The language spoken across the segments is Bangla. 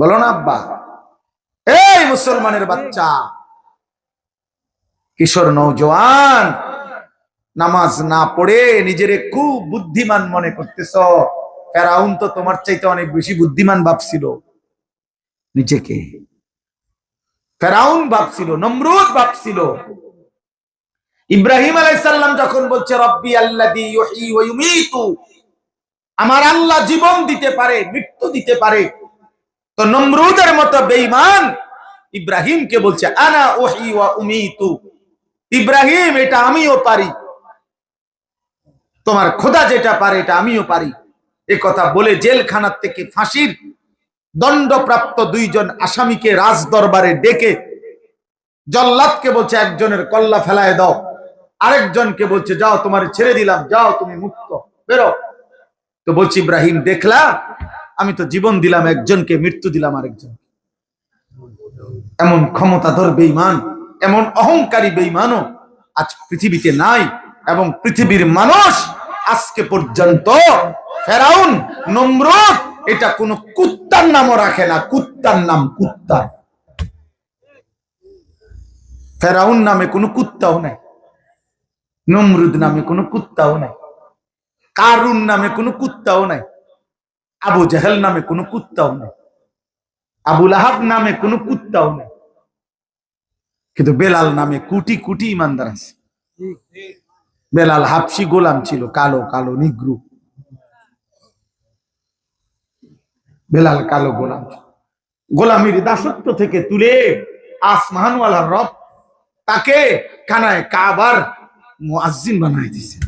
বলো না, আব্বা। এই মুসলমানের বাচ্চা। কিশোর, নৌজওয়ান, নামাজ না পড়ে নিজেরে খুব বুদ্ধিমান মনে করতেছ। ফেরাউন তো তোমার চাইতে অনেক বেশি বুদ্ধিমান ভাবছিল নিজেকে। ফেরাউন ভাবছিল নমরুদ ভাবছিল ইব্রাহিম আলাইসাল্লাম যখন বলছে, রব্বি ইউমীতু আমার আল্লাহ জীবন দিতে পারে, মৃত্যু দিতে পারে। তো নমরুদের মতো বেঈমান ইব্রাহিমকে বলছে, আনা ওহি ওয়া উমিতু। ইব্রাহিম, এটা আমিও পারি। তোমার খোদা যেটা পারে, এটা আমিও পারি। এ কথা বলে জেলখানার থেকে ফাঁসির দণ্ডপ্রাপ্ত দুইজন আসামিকে রাজ দরবারে ডেকে জল্লাদকে বলছে, একজনের কল্লা ফেলায় দাও। আরেকজনকে বলছে, যাও তোমার ছেড়ে দিলাম, যাও তুমি মুক্ত, বেরো। তো বলছি, ইব্রাহিম, দেখলা আমি তো জীবন দিলাম একজনকে, মৃত্যু দিলাম আরেকজন। এমন ক্ষমতাধর বেইমান এমন অহংকারী বেইমানও আজ পৃথিবীতে নাই এবং পৃথিবীর মানুষ আজকে পর্যন্ত ফেরাউন, নমরুদ, এটা কোনো কুত্তার নামও রাখে না, কুত্তার নাম কুত্তা। ফেরাউন নামে কোনো কুত্তাও নাই, নমরুদ নামে কোনো কুত্তাও নাই, কারুন নামে কোনো কুত্তাও নাই আবু জাহেল নামে কোনো কুত্তাও নাই। আবু আহাব নামে কোনো কুত্তাও নাই। কিন্তু বেলাল নামে কুটি কুটি ইমানদার আছে। বেলাল হাফসি গোলাম ছিল, কালো কালো, নিগ্রু। বেলাল কালো গোলাম। গোলামির দাসত্ব থেকে তুলে আসমানওয়ালা রব তাকে কানায় কাবার মুয়াজ্জিন বানাই দিছে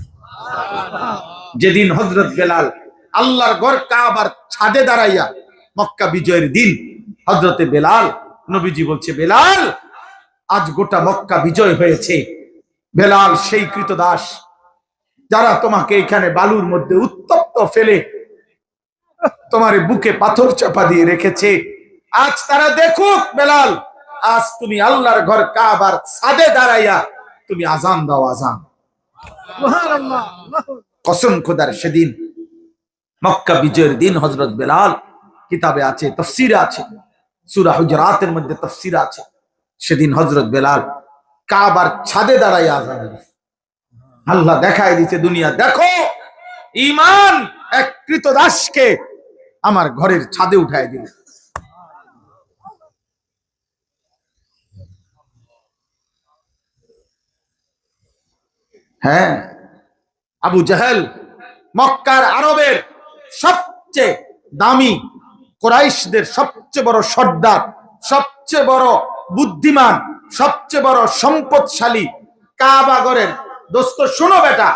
যেদিন হজরত বেলাল আল্লাহর গড় কাবার ছাদে দাঁড়াইয়া মক্কা বিজয়ের দিন। হজরতে বেলাল নবীজি বলছে বেলাল আজ গোটা মক্কা বিজয় হয়েছে। বেলাল সেই কৃতদাস যারা তোমাকে এখানে বালুর মধ্যে উত্তপ্ত ফেলে তোমার বুকে পাথর চাপা দিয়ে রেখেছে। আজ তারা দেখুক বেলাল আজ তুমি আল্লাহর ঘর কাবার ছাদে দাঁড়াইয়া তুমি আজান দাও আজান। কসম খোদার সেদিন মক্কা বিজয়ের দিন হজরত বেলাল কিতাবে আছে, তফসিরে আছে, সুরা হুজরাতের মধ্যে তফসির আছে। সেদিন হজরত বেলাল কাবার ছাদে দাঁড়াই আজান আল্লাহ দেখায় দিছে দুনিয়া, দেখো ইমান এক কৃতদাসকে আমার ঘরের ছাদে উঠায় দিল। হ্যাঁ আবু জাহেল মক্কার আরবের সবচেয়ে দামি কোরাইশদের সবচেয়ে বড় সর্দার সবচেয়ে বড় বুদ্ধিমান সবচেয়ে বড় সম্পদশালী কাবাগরের দোস্ত শোনো বেটা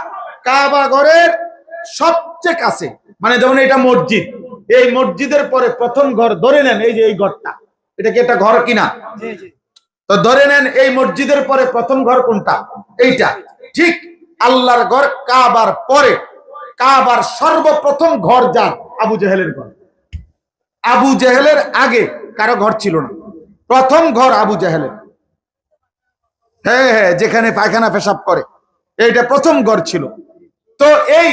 কাবাগরের সবচেয়ে কাছে মানে যেমন এটা মসজিদ এই মসজিদের পরে প্রথম ঘর ধরে নেন এই যে এই ঘরটা এটা কি একটা ঘর কিনা? তো ধরে নেন এই মসজিদের পরে প্রথম ঘর কোনটা? এইটা। ঠিক আল্লাহর ঘর কাবার পরে কাবার সর্বপ্রথম ঘর যান আবু জেহেলের ঘর। আবু জেহেলের আগে কারও ঘর ছিল না। প্রথম ঘর আবু জেহেলের। হ্যাঁ হ্যাঁ যেখানে পায়খানা পেশাব করে। এইটা প্রথম ঘর ছিল। তো এই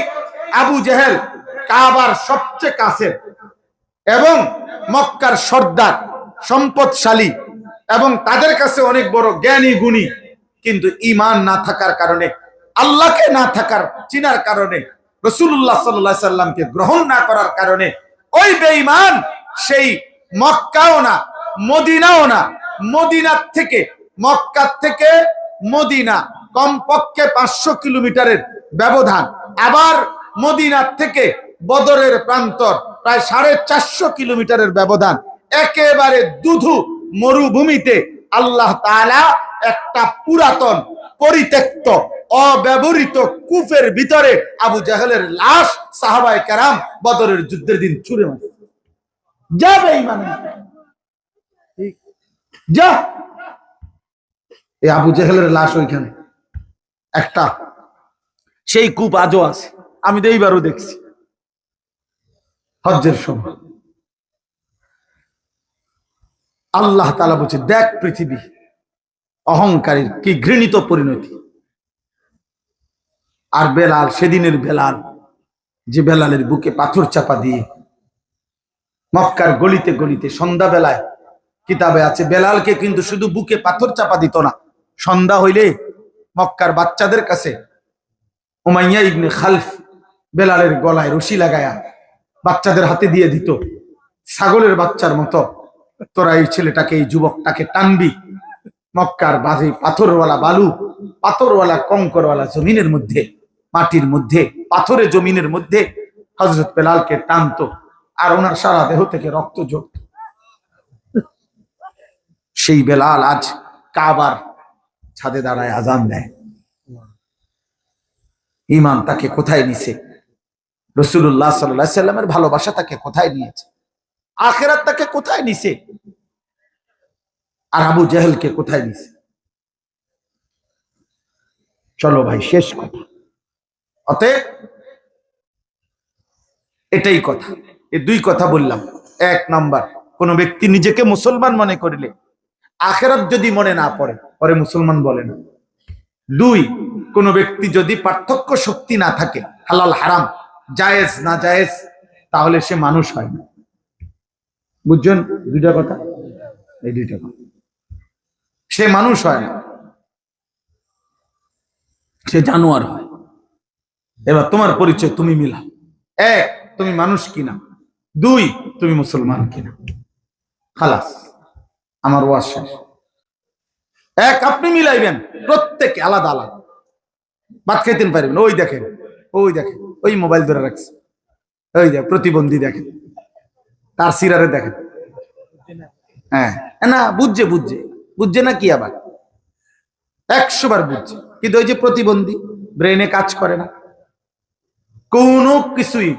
আবু জেহেল কাবার সবচেয়ে কাছে এবং মক্কার সর্দার, সম্পদশালী এবং তাদের কাছে অনেক বড় জ্ঞানী গুণী। কিন্তু ইমান না থাকার কারণে, আল্লাহকে না থাকার, চিনার কারণে রসুল্লাহ সাল্লাহ সাল্লামকে গ্রহণ না করার কারণে ওই বেঈমান সেই মক্কাও না, মদিনাও না, মদিনার থেকে, মক্কার থেকে মদিনা কমপক্ষে পাঁচশো কিলোমিটারের ব্যবধান। আবার মদিনার থেকে বদরের প্রান্তর প্রায় সাড়ে চারশো কিলোমিটারের ব্যবধান। একেবারে দুধু মরুভূমিতে আল্লাহ তাআলা একটা পুরাতন পরিত্যক্ত, অব্যবহৃত কূপের ভিতরে আবু জাহেলের লাশ সাহাবায়ে কেরাম বদরের যুদ্ধের দিন ছুড়ে মারে যাবে ইমানে যা। এই আবু জাহেলের লাশ ওইখানে। একটা। সেই কূপ আজও আছে। আমি তো এইবারও দেখছি। হজ্জের সময়। আল্লাহ তালা বলছে, দেখ পৃথিবী। অহংকারীর কি ঘৃণিত পরিণতি? আর বেলাল, সেদিনের বেলাল, যে বেলালের বুকে পাথর চাপা দিয়ে মক্কার গলিতে গলিতে সন্ধ্যাবেলায় কিতাবে আছে, বেলালকে কিন্তু শুধু বুকে পাথর চাপা দিত না। সন্ধ্যা হইলে মক্কার বাচ্চাদের কাছে উমাইয়া ইবনে খালফ বেলালের গলায় রশি লাগায়া বাচ্চাদের হাতে দিয়ে দিত। ছাগলের বাচ্চার মতো তোরা এই ছেলেটাকে, এই যুবকটাকে টানবি। মক্কার বাজে পাথরওয়ালা বালু, পাথরওয়ালা কঙ্করওয়ালা জমিনের মধ্যে, মাটির মধ্যে পাথরে জমিনের মধ্যে হজরত বেলালকে টানতো আর ওনার সারা দেহ থেকে রক্ত ঝরত সেই বেলাল আজ কাবার ছাদে দাঁড়ায় আজান দেয়। ইমান তাকে কোথায় নিছে? রসুল্লাহ সাল্লাহ সাল্লামের ভালোবাসা তাকে কোথায় নিয়েছে? আখেরাত তাকে কোথায় নিছে? আর আবু জাহেলকে কোথায় নিছে? চলো ভাই, শেষ কথা। অতএব এটাই কথা। এই দুই কথা বললাম। এক নাম্বার, কোন ব্যক্তি নিজেকে মুসলমান মনে করিলে আখেরাত যদি মনে না পড়ে, পরে মুসলমান বলে না। দুই, কোন ব্যক্তি যদি পার্থক্য শক্তি না থাকে, হালাল, হারাম, জায়েজ, না জায়েজ, তাহলে সে মানুষ হয় না। বুঝছেন দুইটা কথা? এই দুইটা কথা। সে মানুষ হয় না। সে জানোয়ার হয়। এবার তোমার পরিচয় তুমি মিলা। এক তুমি মানুষ কিনা। দুই তুমি মুসলমান কিনা। খালাস আমার ওয়াজ শেষ। এক আপনি মিলাইবেন। প্রত্যেকে আলাদা আলাদা। ভাত খাইতেন পারবেন। ওই দেখেন ওই দেখেন ওই মোবাইল ধরে রাখছে। ওই দেখ প্রতিবন্ধী দেখেন। তার সিরারে দেখেন। হ্যাঁ না বুঝছে বুঝছে। বুঝছে না কি আবার? একশো বার বুঝছে। কিন্তু ওই যে প্রতিবন্ধী ব্রেনে কাজ করে না। কোনো কিছুই।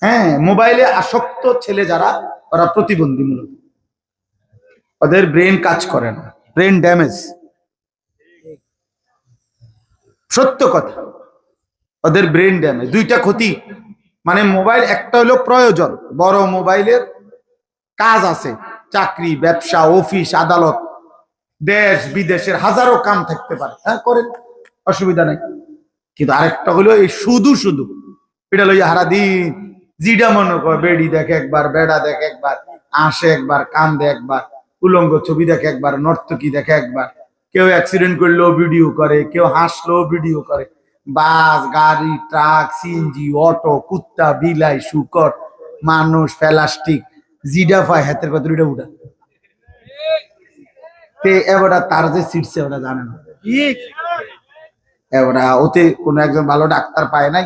হ্যাঁ মোবাইলে আসক্ত ছেলে যারা, ওরা প্রতিবন্ধী মূলত। ওদের ব্রেন কাজ করে না। ব্রেন ড্যামেজ সত্য কথা। ওদের ব্রেন ড্যামেজ দুইটা ক্ষতি। মানে মোবাইল একটা হলো প্রয়োজন। বড় মোবাইলের কাজ আছে। চাকরি, ব্যবসা অফিস আদালত। দেশ বিদেশের হাজারো কাম থাকতে পারে। হ্যাঁ করেন, অসুবিধা নাই। কিন্তু আরেকটা হলো এই শুধু শুধু। এটা লইয়া হারা দিন, জিডা মনে কর, বেড়ি দেখে একবার, বেড়া দেখে একবার আসে একবার কান্দে একবার, উলঙ্গ ছবি দেখে একবার, নর্তকী দেখে একবার। কেউ অ্যাক্সিডেন্ট করলেও ভিডিও করে, কেউ হাসলেও ভিডিও করে। বাস, গাড়ি ট্রাক সিএনজি অটো কুত্তা, বিলাই, শুকর, মানুষ, প্লাস্টিক, জিডা পায়, হাতের দুইটা উঠা। এবারটা তার যে সিটছে ওটা জানে না। এবারটা ওতে কোনো একজন ভালো ডাক্তার পায় নাই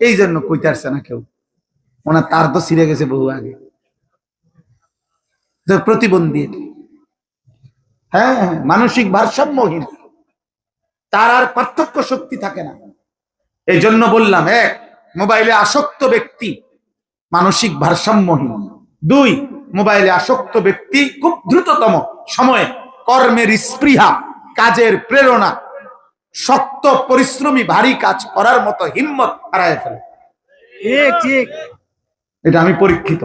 এই জন্য কইতে আসছে না কেউ। ওনার তার তো ছিঁড়ে গেছে বহু আগে। প্রতিবন্ধী হ্যাঁ হ্যাঁ, মানসিক ভারসাম্যহীন। তার আর পার্থক্য শক্তি থাকে না। এই জন্য বললাম এক মোবাইলে আসক্ত ব্যক্তি মানসিক ভারসাম্যহীন। দুই মোবাইলে আসক্ত ব্যক্তি খুব দ্রুততম সময়ে কর্মের স্পৃহা কাজের প্রেরণা শক্ত পরিশ্রমী ভারী কাজ করার মতো হিম্মত হারায় ফেলে। এটা আমি পরীক্ষিত।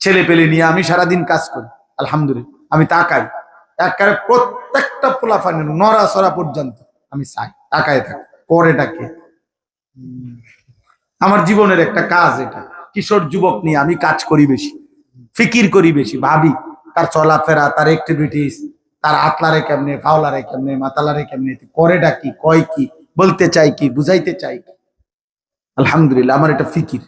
ছেলে পেলে নিয়ে আমি সারাদিন কাজ করি আলহামদুলিল্লাহ। আমি তাকাই একেবারে প্রত্যেকটা পোলাফানি নড়া সরা পর্যন্ত আমি চাই তাকায় থাকি করেটা কে আমার জীবনের একটা কাজ এটা কিশোর যুবক নিয়ে আমি কাজ করি বেশি ফিকির করি বেশি ভাবি। তার চলাফেরা, তার অ্যাক্টিভিটিস তার আতলারে কেমনে ফাওলারে কেমনে, মাতালারে কেমনে করেটা কি, কয় কি, বলতে চাই কি, বুঝাইতে চাই কি? আলহামদুলিল্লাহ, আমার এটা ফিকির।